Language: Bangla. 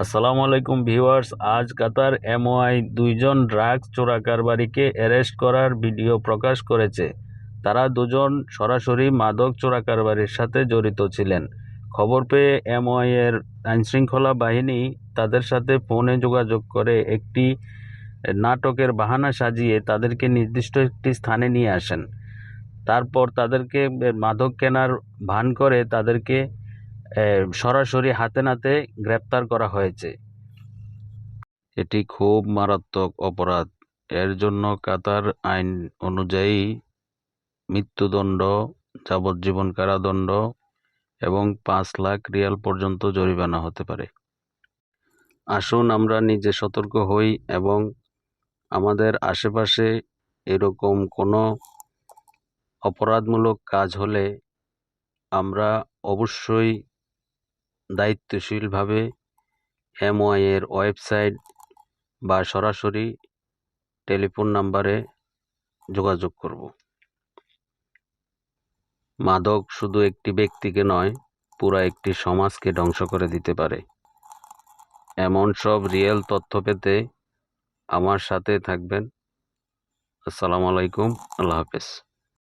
আসসালামু আলাইকুম ভিউয়ার্স, আজ কাতার এমওআই দুইজন ড্রাগস চোরাকারবারিকে অ্যারেস্ট করার ভিডিও প্রকাশ করেছে। তারা দুজন সরাসরি মাদক চোরাকারবারির সাথে জড়িত ছিলেন। খবর পেয়ে এমওআই এর আইনশৃঙ্খলা বাহিনী তাদের সাথে ফোনে যোগাযোগ করে একটি নাটকের বাহানা সাজিয়ে তাদেরকে নির্দিষ্ট একটি স্থানে নিয়ে আসেন। তারপর তাদেরকে মাদক কেনার ভান করে তাদেরকে সরাসরি হাতে নাতে গ্রেপ্তার করা হয়েছে। এটি খুব মারাত্মক অপরাধ। এর জন্য কাতার আইন অনুযায়ী মৃত্যুদণ্ড, যাবজ্জীবন কারাদণ্ড এবং পাঁচ লাখ রিয়াল পর্যন্ত জরিমানা হতে পারে। আসুন আমরা নিজে সতর্ক হই এবং আমাদের আশেপাশে এরকম কোনো অপরাধমূলক কাজ হলে আমরা অবশ্যই দায়িত্বশীলভাবে এমওআই এর ওয়েবসাইট বা সরাসরি টেলিফোন নাম্বারে যোগাযোগ করব। মাদক শুধু একটি ব্যক্তিকে নয়, পুরা একটি সমাজকে ধ্বংস করে দিতে পারে। এমন সব রিয়েল তথ্য পেতে আমার সাথে থাকবেন। আসসালামু আলাইকুম, আল্লাহ হাফেজ।